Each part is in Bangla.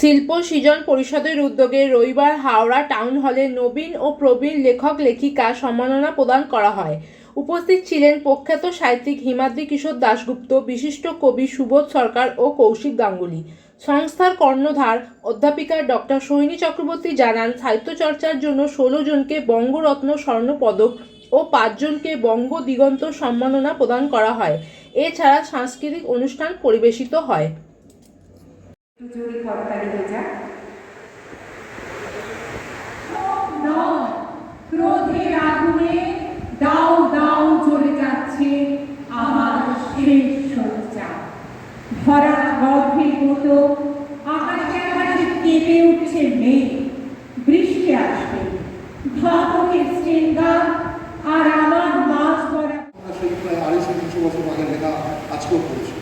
শিল্প সৃজন পরিষদের উদ্যোগে রবিবার হাওড়া টাউন হলে নবীন ও প্রবীণ লেখক, লেখিকা সম্মাননা প্রদান করা হয়। উপস্থিত ছিলেন প্রখ্যাত সাহিত্যিক হিমাদ্রি কিশোর দাশগুপ্ত, বিশিষ্ট কবি সুবোধ সরকার ও কৌশিক গাঙ্গুলি। সংস্থার কর্ণধার অধ্যাপিকা ডক্টর সোহিনী চক্রবর্তী জানান, সাহিত্য চর্চার জন্য ষোলো জনকে বঙ্গরত্ন স্বর্ণপদক ও পাঁচজনকে বঙ্গ দিগন্ত সম্মাননা প্রদান করা হয়। এছাড়া সাংস্কৃতিক অনুষ্ঠান পরিবেশিত হয়। জোরে করতালি ভেজা। ক্রোধের আগুনে দাও দাও জ্বলে যাচ্ছে আমার শেষ সজ্জা ভরা গর্ভের মতো আকাশে আকাশে কেঁপে উঠছে মেঘ। বৃষ্টি আসবে ঘাতকের আর আমার মাছ ভরা আড়াইশো তিনশো বছর আগে লেখা আজকেও পড়ছি।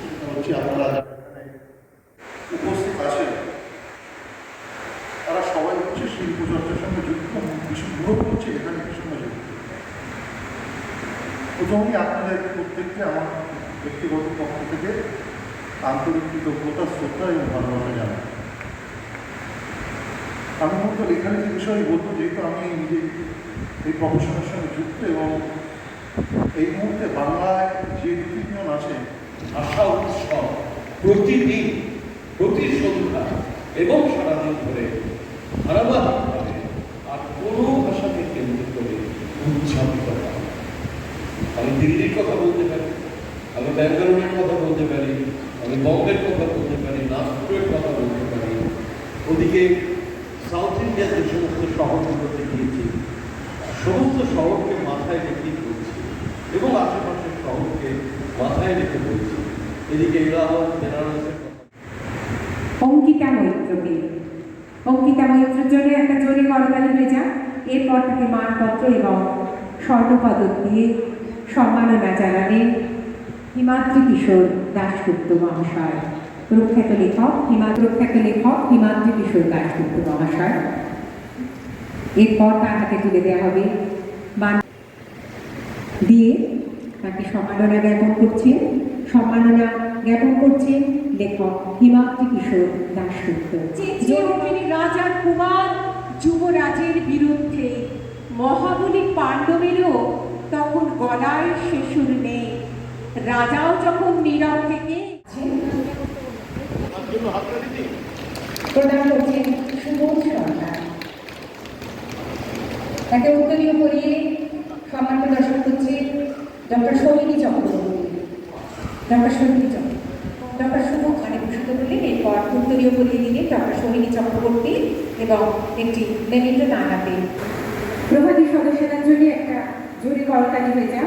আপনারা উপস্থিত আছেন। তারা সবাই হচ্ছে শিল্প চর্চার সঙ্গে যুক্ত। বিশুদ্ধ হচ্ছে লেখালেখির সঙ্গে যুক্ত। প্রথমেই আপনাদের প্রত্যেককে আমার ব্যক্তিগত পক্ষ থেকে আন্তরিক কৃতজ্ঞতা, শ্রদ্ধা এবং ভালোবাসা জানাই। আমি মূলত লেখালেখির বিষয়ে বলব, যেহেতু আমি নিজে এই প্রফেশনের সঙ্গে যুক্ত এবং এই মুহূর্তে বাংলায় যে দু তিনজন আছে, আশা উৎসব প্রতিদিন প্রতি সন্ধ্যা এবং সারাদিন ধরে ধারাবাহিকভাবে আর কোনো ভাষাকে কেন্দ্র করে হয় আমি দিল্লির কথা বলতে পারি, আমি ব্যাঙ্গালোরের কথা বলতে পারি, আমি বম্বের কথা বলতে পারি, নাগপুরের কথা বলতে পারি। ওদিকে সাউথ ইন্ডিয়ার যে সমস্ত শহরগুলোতে গিয়েছি, সমস্ত শহরকে মাথায় রেখেই বলছি এবং আশেপাশের শহরকে মাথায় রেখে বলছি। এদিকে ইলাহাবাদ বেনারসের মৈত্রকে অঙ্কিতা মৈত্রের জন্য একটা জোরে করতালি ভেজা এরপর তাকে মানপত্র এবং স্বর্ণপদক দিয়ে সম্মাননা জানালেন হিমাদ্রি কিশোর দাশগুপ্ত মহাশয়। প্রখ্যাত লেখক, হিমা প্রখ্যাত লেখক হিমাদ্রি কিশোর দাশগুপ্ত মহাশয়। এরপর তার হাতে তুলে দেওয়া হবে দিয়ে তাকে সম্মাননা জ্ঞাপন করছেন সম্মাননা জ্ঞাপন করছেন লেখক হিমাদ্রি কিশোর তিনি রাজার কুমার যুবরাজের বিরুদ্ধে মহাবলী পাণ্ডবেরও তখন গলায় শেষুর নেই। রাজাও যখন নীরব থেকে প্রদান করছেন সুবোধ সরকার। তাকে উত্তরীয় করিয়ে সম্মান প্রদর্শন করছেন doctor Soumini Chakraborty. Doctor Soumini Chakraborty doctor শুভ মানে ভূষিত করলেন এরপর উত্তরীয় করিয়ে দিলেন ডক্টর সৌমিনী চক্রবর্তী এবং একটি তাঁর হাতে প্রভাতী সদস্যদের জন্য একটা জোরে করতালি হয়ে যা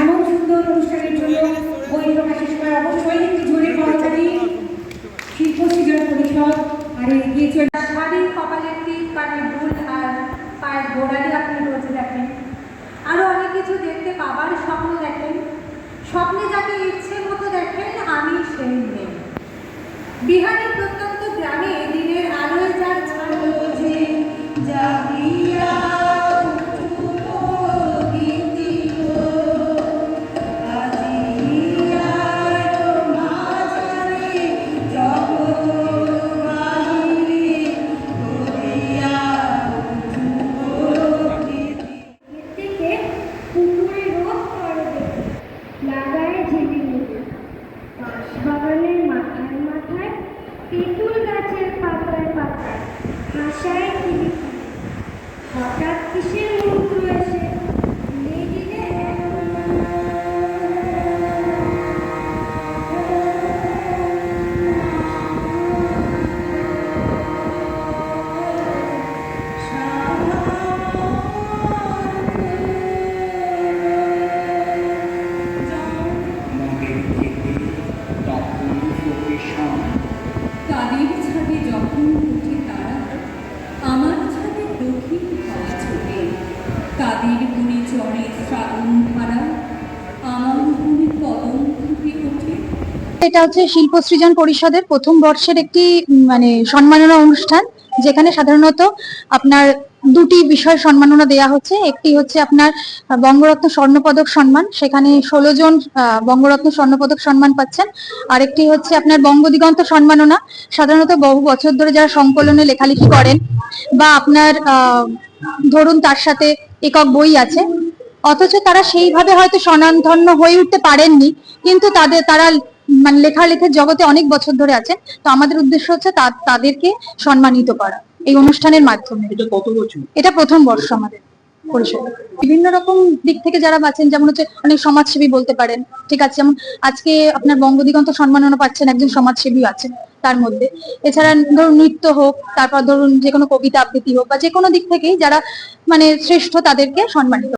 এমন সুন্দর জন্য অবশ্যই শিল্প পরিষদ আর এগিয়ে চলে শাড়ির কপালের টিপ কানের দুল আর পায়ের গোড়ালি আপনি রোজ দেখেন। আরও অনেক কিছু দেখতে পাবার স্বপ্ন দেখেন। স্বপ্নে যাকে ইচ্ছে মতো দেখেন, আমি সেই নেই বিহারের প্রত্যন্ত গ্রামে দিনের তেঁতুল গাছের পাতায় পাতায় হাসায় কিলি হঠাৎ কিসের মন্ত্র এসে শ্রাবণ ধারা। এটা হচ্ছে শিল্প সৃজন পরিষদের প্রথম বর্ষের একটি মানে সম্মাননা অনুষ্ঠান, যেখানে সাধারণত আপনার দুটি বিষয় সম্মাননা দেয়া হচ্ছে। একটি হচ্ছে আপনার বঙ্গরত্ন স্বর্ণপদক সম্মান, সেখানে ষোলো জন বঙ্গরত্ন স্বর্ণপদক সম্মান পাচ্ছেন। আরেকটি হচ্ছে আপনার বঙ্গদিগন্ত সম্মাননা, সাধারণত বহু বছর ধরে যারা সংকলনে লেখালেখি করেন বা আপনার ধরুন তার সাথে একক বই আছে। অথচ তারা সেইভাবে হয়তো স্বনামধন্য হয়ে উঠতে পারেননি কিন্তু তাদের তারা মানে লেখালেখির জগতে অনেক বছর ধরে আছেন তো আমাদের উদ্দেশ্য হচ্ছে তাদেরকে সম্মানিত করা এই অনুষ্ঠানের মাধ্যমে। এটা কত বছর? এটা প্রথম বর্ষ আমাদের পরিষদে। বিভিন্ন রকম দিক থেকে যারা আছেন যেমন হচ্ছে অনেক সমাজসেবী বলতে পারেন। ঠিক আছে যেমন আজকে আপনার বঙ্গদিগন্ত সম্মাননা পাচ্ছেন একজন সমাজসেবী আছেন। তার মধ্যে। এছাড়া ধরুন নৃত্য হোক, তারপর ধরুন যে কোনো কবিতা আবৃত্তি হোক বা যে কোনো দিক থেকেই যারা মানে শ্রেষ্ঠ তাদেরকে সম্মানিত।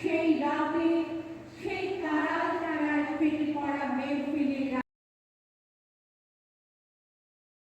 সেই রাতে সেই ফেটে পড়া